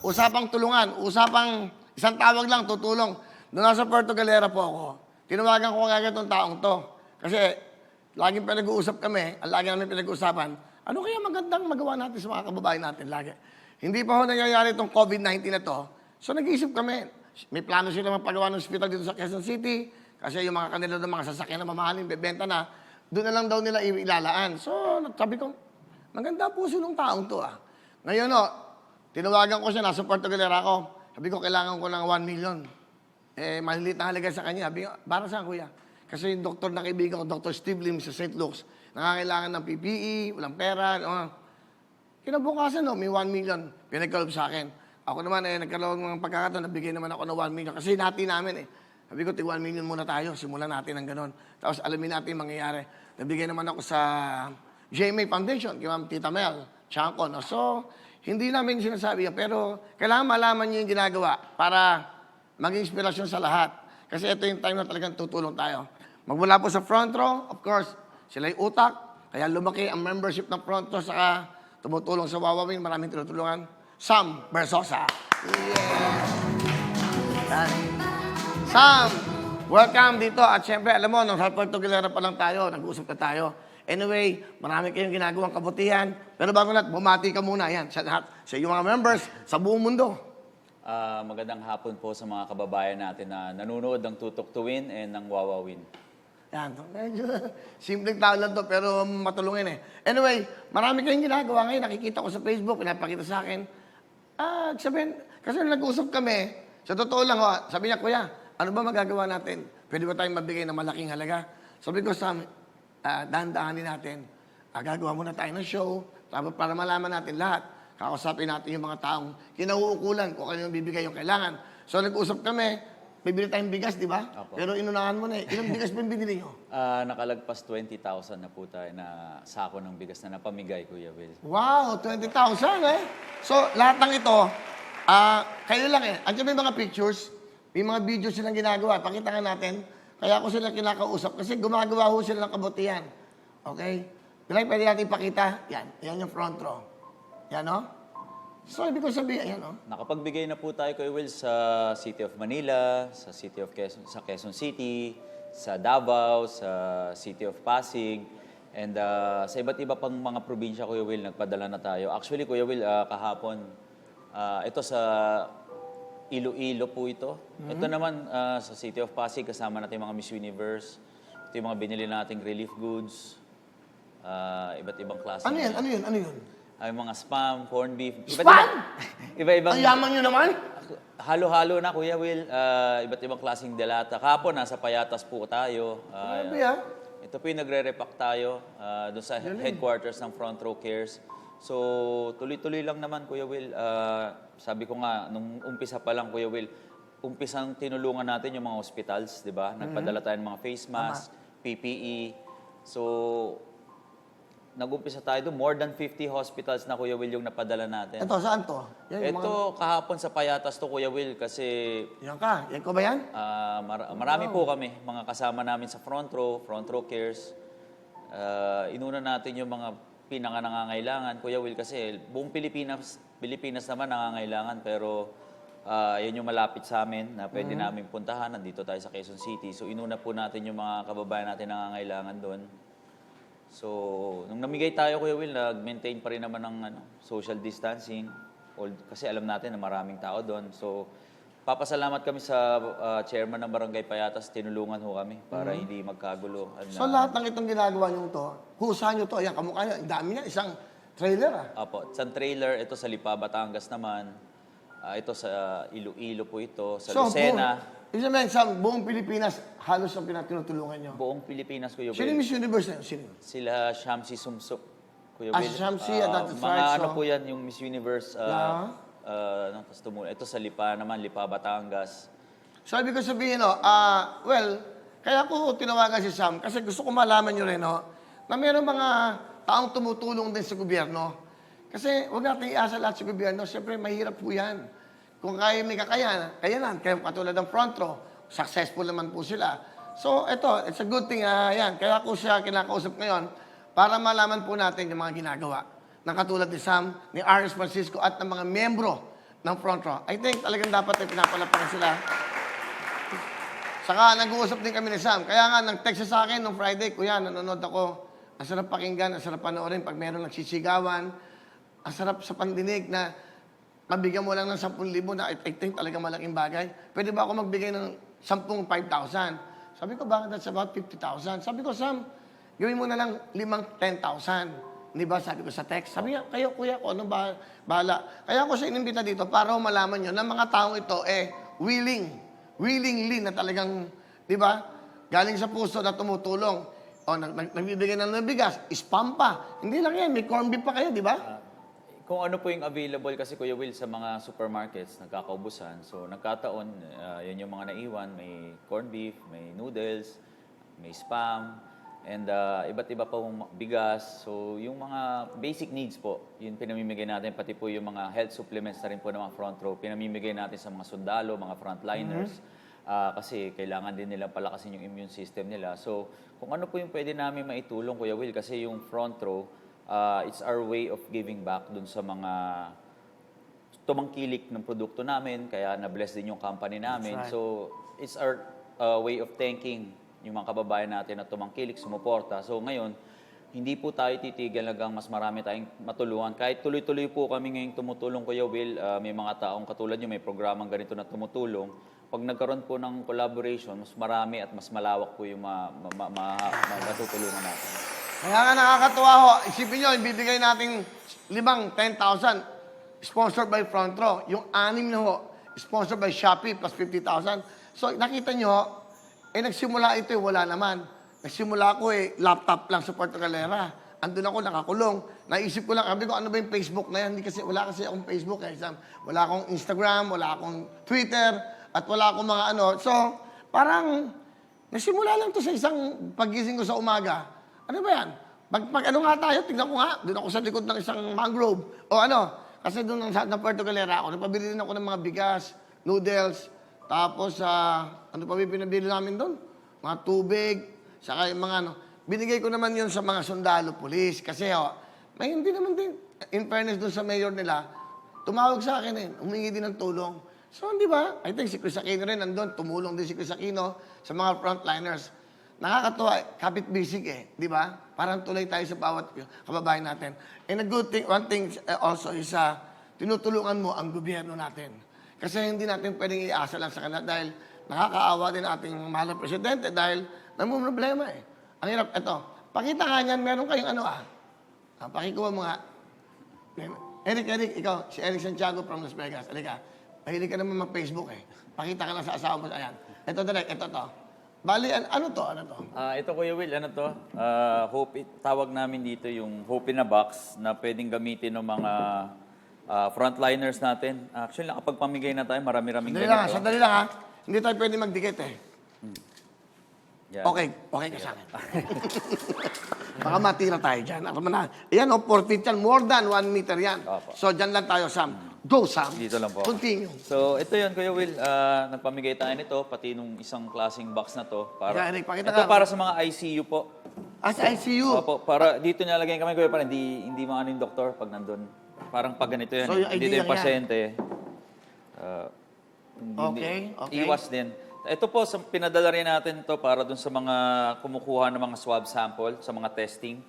usapang tulungan, usapang isang tawag lang, tutulong. Doon nasa Puerto Galera po ako, tinawagan ko agad itong taong to. Kasi laging pinag-uusap kami, ang lagi namin pinag-uusapan, ano kaya magandang magawa natin sa mga kababayan natin lagi. Hindi pa ho nangyayari itong COVID-19 na to. So nag-iisip kami, may plano sila magpagawa ng hospital dito sa Quezon City, kasi yung mga kanila ng mga sasakyan na mamahalin, bebenta na, doon na lang daw nila ilalaan. So, sabi ko, maganda puso ng taong to ah. Ngayon o, tinawagan ko siya, nasa Puerto Galera ako. Sabi ko, kailangan ko ng 1 million. Eh, maliliit na halaga sa kanya. Sabi ko, para saan kuya? Kasi yung doktor na kaibigan ko, Dr. Steve Lim sa St. Luke's, nangangailangan ng PPE, walang pera. Uh, Kinabukasan, no, may 1 million. Pinagkalop sa akin. Ako naman, eh, nagkaroon ng pagkakataon, nabigay naman ako ng 1 million. Kasi nati namin, eh. Sabi ko, tig 1 million muna tayo. Simulan natin ng ganon. Tapos alamin natin yung mangyayari. Nabigay naman ako sa GMA Foundation, kay Ma'am Tita Mel, Chanco. No? So, hindi namin sinasabi yan. Pero, kailangan malaman niyo yung ginagawa para maging inspirasyon sa lahat. Kasi ito yung time na talagang tutulong tayo. Magmula po sa front row, of course, sila yung utak. Kaya lumaki ang membership ng front row, saka tumutulong sa Wawawin. Maraming tinutulungan. Sam Bersosa. Yeah. Sam, welcome dito. At syempre, alam mo, nung sa Puerto Galera pa lang tayo, nag-uusap na tayo. Anyway, marami kayong ginagawang kabutihan. Pero bago lahat, bumati ka muna yan sa lahat, sa iyong mga members, sa buong mundo. Ah, magandang hapon po sa mga kababayan natin na nanonood ng Tutok to Win and ng Wawa Win. Yan, medyo simpleng tao lang to, pero matulungin eh. Anyway, marami kayong ginagawa ngayon. Nakikita ko sa Facebook, pinapakita sa akin. Ah, sabihin, kasi nag-usap kami, sa totoo lang, oh, sabi niya, Kuya, ano ba magagawa natin? Pwede ba tayong mabigay ng malaking halaga? Sabi ko sa uh, dahan-dahanin natin, ah, gagawa muna tayo ng show, tapos para malaman natin lahat, kakausapin natin yung mga taong kinauukulan kung ano yung bibigay yung kailangan. So nag-usap kami, bibili tayong bigas, di ba? Apo. Pero inunahan mo na eh. Ilang bigas ba yung binili nyo? Ah, nakalagpas 20,000 na po tayo na sako ng bigas na napamigay, Kuya Will. Wow, 20,000 eh. So, lahat ng ito, ah, kayo lang eh. Andiyan may mga pictures, may mga videos silang ginagawa. Pakita nga natin. Kaya ako sila kinakausap kasi gumagawa ho sila ng kabutihan. Okay? Pilay, pwede natin ipakita. Yan. Yan yung front row. Yan, no? So, ibig ko sabihin, ayan, no? Nakapagbigay na po tayo, Kuya Will, sa City of Manila, sa City of Quezon, sa Quezon City, sa Davao, sa City of Pasig, and ah, sa iba't iba pang mga probinsya, Kuya Will, nagpadala na tayo. Actually, Kuya Will, ah, kahapon, ah, ito sa Iloilo po ito. Ito naman ah, sa City of Pasig, kasama natin mga Miss Universe. Ito yung mga binili nating relief goods. ah, iba't ibang klase. Ano yan? Ano yun? Ano yun? Ay, mga spam, corned beef. Iba't Spam? iba- Iba-ibang... Ang yaman nyo naman? Halo-halo na, Kuya Will. Ah, iba't ibang klaseng delata. Kapon, nasa payatas po tayo. Ah, Grabe, ah. ito po yung nagre-repack tayo ah, doon sa headquarters ng Front Row Cares. So, tuloy-tuloy lang naman, Kuya Will. Ah, sabi ko nga, nung umpisa pa lang, Kuya Will, umpisang tinulungan natin yung mga hospitals, di ba? Nagpadala tayo ng mga face mask, PPE. So, nag-umpisa tayo doon. More than 50 hospitals na, Kuya Will, yung napadala natin. Ito, saan to? Yan, yung Ito, kahapon sa Payatas to, Kuya Will, kasi Mga, yan ka. Yan ko ba yan? ah, mar- marami po kami, mga kasama namin sa front row, front row cares. Ah, inuna natin yung mga pinaka nangangailangan, Kuya Will, kasi buong Pilipinas, Pilipinas naman nangangailangan, pero ah, yan yung malapit sa amin na pwede namin puntahan. Nandito tayo sa Quezon City. So, inuna po natin yung mga kababayan natin nangangailangan doon. So, nung namigay tayo, Kuya Will, nag-maintain pa rin naman ng ano, social distancing. All- Kasi alam natin na maraming tao doon. So, papasalamat kami sa ah, chairman ng Barangay Payatas. Tinulungan ho kami para hindi magkagulo. And, So, ah, lahat ng itong ginagawa nyo to, husahan nyo to. Ayan, kamukha nyo. Ang dami niya. Isang trailer, ah. Apo, sa trailer, ito sa Lipa, Batangas naman. Ah, ito sa Iloilo po ito. Sa So, Lucena. buong, ibig sabihin, sa buong Pilipinas, halos ang pinatinutulungan nyo. Buong Pilipinas, Kuya Sino yung Will. Miss Universe na yun? Sino? Sila Shamsi Sumsuk. Kuya Ah, Will. si Shamsi, Ah, ah, that's mga right, ano so- po yan, yung Miss Universe. Yeah. Uh, ano, tapos tumu- Ito sa Lipa naman, Lipa, Batangas. So, ibig ko sabihin, no, ah, well, kaya ko tinawagan si Sam kasi gusto ko malaman nyo rin, no, na mayroong mga taong tumutulong din sa gobyerno. Kasi huwag natin iasa lahat sa gobyerno. Siyempre, mahirap po yan. Kung kaya may kakayanan, kayanan. Kaya katulad ng front row, successful naman po sila. So, ito, it's a good thing. ah, yan. Kaya ko siya kinakausap ngayon para malaman po natin yung mga ginagawa. Na katulad ni Sam, ni R.S. Francisco at ng mga membro ng front row. I think talagang dapat ay pinapalapakan sila. Saka nag-uusap din kami ni Sam. Kaya nga, nag-text sa akin nung Friday, Kuya, nanonood ako. Ang sarap pakinggan, ang sarap panoorin pag meron nagsisigawan. Ang sarap sa pandinig na mabigyan mo lang ng 10,000 na I I think talaga malaking bagay. Pwede ba ako magbigay ng 10 5,000? Sabi ko, bakit that's about 50,000? Sabi ko, Sam, gawin mo na lang limang 10,000. Di ba? Sabi ko sa text. Sabi niya, kayo kuya ko, ano ba, bahala. Kaya ako sa inimbita dito para malaman nyo na mga taong ito eh willing, willingly na talagang, di ba? Galing sa puso na tumutulong. O, nag, nag, nagbibigay ng bigas, spam pa. Hindi lang yan, may corn beef pa kayo, di ba? Kung ano po yung available kasi Kuya Will sa mga supermarkets, nagkakaubusan. So nagkataon, ah, yun yung mga naiwan. May corned beef, may noodles, may spam, and ah, iba't iba pa pong bigas. So yung mga basic needs po, yun pinamimigay natin. Pati po yung mga health supplements na rin po ng mga front row, pinamimigay natin sa mga sundalo, mga frontliners. Ah, kasi kailangan din nila palakasin yung immune system nila. So kung ano po yung pwede namin maitulong, Kuya Will, kasi yung front row, ah, it's our way of giving back dun sa mga tumangkilik ng produkto namin, kaya na-bless din yung company namin. That's right. So, it's our uh, way of thanking yung mga kababayan natin na tumangkilik, sumuporta. So, ngayon, hindi po tayo titigil hanggang mas marami tayong matulungan. Kahit tuloy-tuloy po kami ngayong tumutulong, Kuya Will, ah, may mga taong katulad nyo, may programang ganito na tumutulong. Pag nagkaroon po ng collaboration, mas marami at mas malawak po yung ma, ma, ma, ma, ma- matutulungan natin. Kaya nga nakakatuwa ho. Isipin nyo, ibibigay natin limang 10,000 sponsored by Front Row. Yung anim na ho, sponsored by Shopee plus 50,000. So nakita nyo, eh nagsimula ito eh, wala naman. Nagsimula ko eh, laptop lang sa Puerto Galera. Andun ako, nakakulong. Naisip ko lang, sabi ko, ano ba yung Facebook na yan? Hindi kasi, wala kasi akong Facebook eh. Wala akong Instagram, wala akong Twitter, at wala akong mga ano. So, parang, Nasimula lang to sa isang pagising ko sa umaga. Ano ba yan? Pag, pag ano nga tayo, tignan ko nga. Doon ako sa likod ng isang mangrove. O ano, kasi doon sa na Puerto Galera ako, napabili din ako ng mga bigas, noodles, tapos sa, ano pa pinabili namin doon? Mga tubig, saka yung mga ano. Binigay ko naman yun sa mga sundalo, polis. Kasi oh, may hindi naman din, in fairness doon sa mayor nila, tumawag sa akin eh, humingi din ng tulong. So, di ba? I think si Chris Aquino rin nandun. Tumulong din si Chris Aquino sa mga frontliners. Nakakatuwa, eh. kapit bisig eh. Di ba? Parang tulay tayo sa bawat kababayan natin. And a good thing, one thing uh, also is uh, tinutulungan mo ang gobyerno natin. Kasi hindi natin pwedeng iasa lang sa kanila dahil nakakaawa din ating mahal presidente dahil namumroblema eh. Ang hirap, eto, pakita nga niyan, meron kayong ano ah. ah pakikuha mo. Eric, Eric, ikaw, si Eric Santiago from Las Vegas. Halika. Mahilig ka naman mag-Facebook eh. Pakita ka lang sa asawa mo. Ayan. Ito direct, ito to. Bali, an- ano to? Ano to? Ah, ito Kuya Will, ano to? Ah, hope it, tawag namin dito yung Hope in a Box na pwedeng gamitin ng mga ah, frontliners natin. Actually, nakapagpamigay na tayo, marami-raming Sandali lang, ha, ganito. sandali lang ha. Hindi tayo pwede magdikit eh. Yan. Okay, okay ka sa akin. Baka matira tayo dyan. Ako man na. Ayan, oh, 4 feet yan. More than 1 meter yan. Opo. So, dyan lang tayo, Sam. Go, Sam. Dito lang po. Continue. So, ito yun, Kuya Will. Ah, nagpamigay tayo nito, pati nung isang klaseng box na to. Para, Yeah, Eric, pakita ito nga. para sa mga ICU po. As ICU. Opo, para dito nilalagay kami, Kuya, para hindi, hindi maano yung doktor pag nandun. Parang pag ganito yan. So, yung Dito idea yung pasyente. ah, hindi- Okay, okay. Iwas din. Ito po, sa, pinadala rin natin to para dun sa mga kumukuha ng mga swab sample, sa mga testing.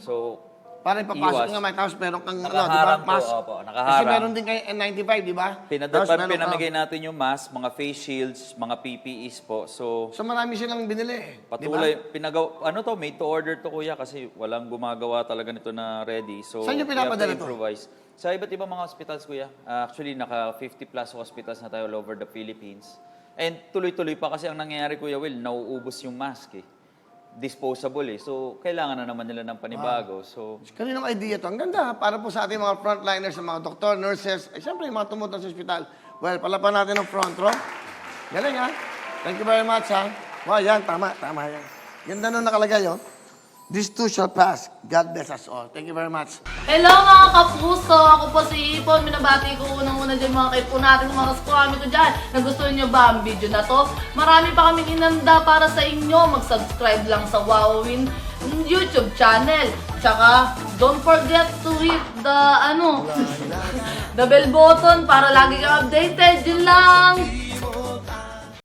So, Para ipapasok Iwas. nga may tapos meron kang ano, di ba? Nakaharang po, Mask. opo, Kasi nakaharang. meron din kay N95, di ba? pinadala, Tapos meron pinamigay ka- natin yung mask, mga face shields, mga PPEs po. So, So marami silang binili eh. Di ba? Patuloy, pinagaw, ano to, made to order to kuya kasi walang gumagawa talaga nito na ready. So, Saan niyo we have pinapadala to to? improvise. Sa iba't ibang mga hospitals kuya. Ah, actually, naka 50 plus hospitals na tayo all over the Philippines. And tuloy-tuloy pa kasi ang nangyayari kuya Will, nauubos yung mask eh. Disposable eh. So, kailangan na naman nila ng panibago. So, Kaninong idea to? Ang ganda, para po sa ating mga frontliners, sa mga doktor, nurses, eh, siyempre yung mga tumutong sa ospital. Well, palapan natin ang front row. Galing ha? Thank you very much ha. Wow, yan, tama, tama yan. Ganda nung nakalagay oh. This too shall pass. God bless us all. Thank you very much. Hello mga kapuso! Ako po si Ipon. Minabati ko unang-una dyan mga kaipo natin, mga kaskwami ko dyan. Nagustuhan nyo ba ang video na to? Marami pa kaming inanda para sa inyo. Mag-subscribe lang sa Wowin YouTube channel. Tsaka, don't forget to hit the, ano, the bell button para lagi ka updated. Yun lang!